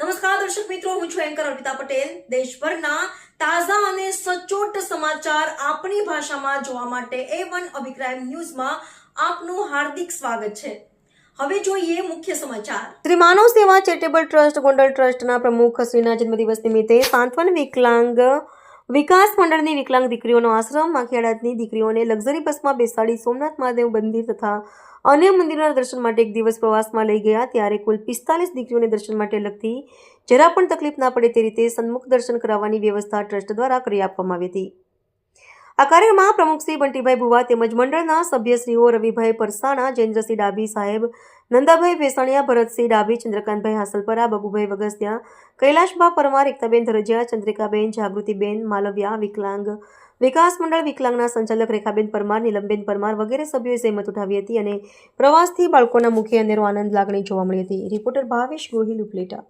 નમસ્કાર, દર્શક મિત્રો, હું છું એન્કર અર્પિતા પટેલ. દેશભરના તાજા અને સચોટ સમાચાર આપણી ભાષામાં જોવા માટે એ વન અભિપ્રાય ન્યૂઝમાં આપનું હાર્દિક સ્વાગત છે. હવે જોઈએ મુખ્ય સમાચાર. શ્રી માનવ સેવા ચેરિટેબલ ટ્રસ્ટ, ગોંડલ ટ્રસ્ટના પ્રમુખ શ્રીના જન્મદિવસ નિમિત્તે સાંત્વન વિકલાંગ વિકાસ મંડળની વિકલાંગ દીકરીઓનો આશ્રમ માખિયાળાની દીકરીઓને લક્ઝરી બસમાં બેસાડી સોમનાથ મહાદેવ મંદિર તથા અન્ય મંદિરોના દર્શન માટે એક દિવસ પ્રવાસમાં લઈ ગયા. ત્યારે કુલ પિસ્તાલીસ દીકરીઓને દર્શન માટે લગતી, જરા પણ તકલીફ ના પડે તે રીતે સન્મુખ દર્શન કરાવવાની વ્યવસ્થા ટ્રસ્ટ દ્વારા કરી આપવામાં આવી હતી. આ કાર્યક્રમમાં પ્રમુખશ્રી બંટીભાઈ ભુવા તેમજ મંડળના સભ્યશ્રીઓ રવિભાઈ પરસાણા, જયેન્દ્રસિંહ ડાભી સાહેબ, નંદાભાઈ ભેસાણિયા, ભરતસિંહ ડાભી, ચંદ્રકાંતભાઈ હાસલપરા, બબુભાઈ વગસિયા કૈલાશબા પરમાર, એકતાબેન ધરજિયા, ચંદ્રિકાબેન જાગૃતિબેન, માલવ્યા વિકલાંગ, વિકાસ મંડળ વિકલાંગના સંચાલક રેખાબેન પરમાર, નીલમબેન પરમાર વગેરે સભ્યોએ સહેમત ઉઠાવી હતી અને પ્રવાસથી બાળકોના મુખે અનેરો આનંદ લાગણી જોવા મળી હતી. રિપોર્ટર ભાવેશ ગોહિલ ઉપલેટા.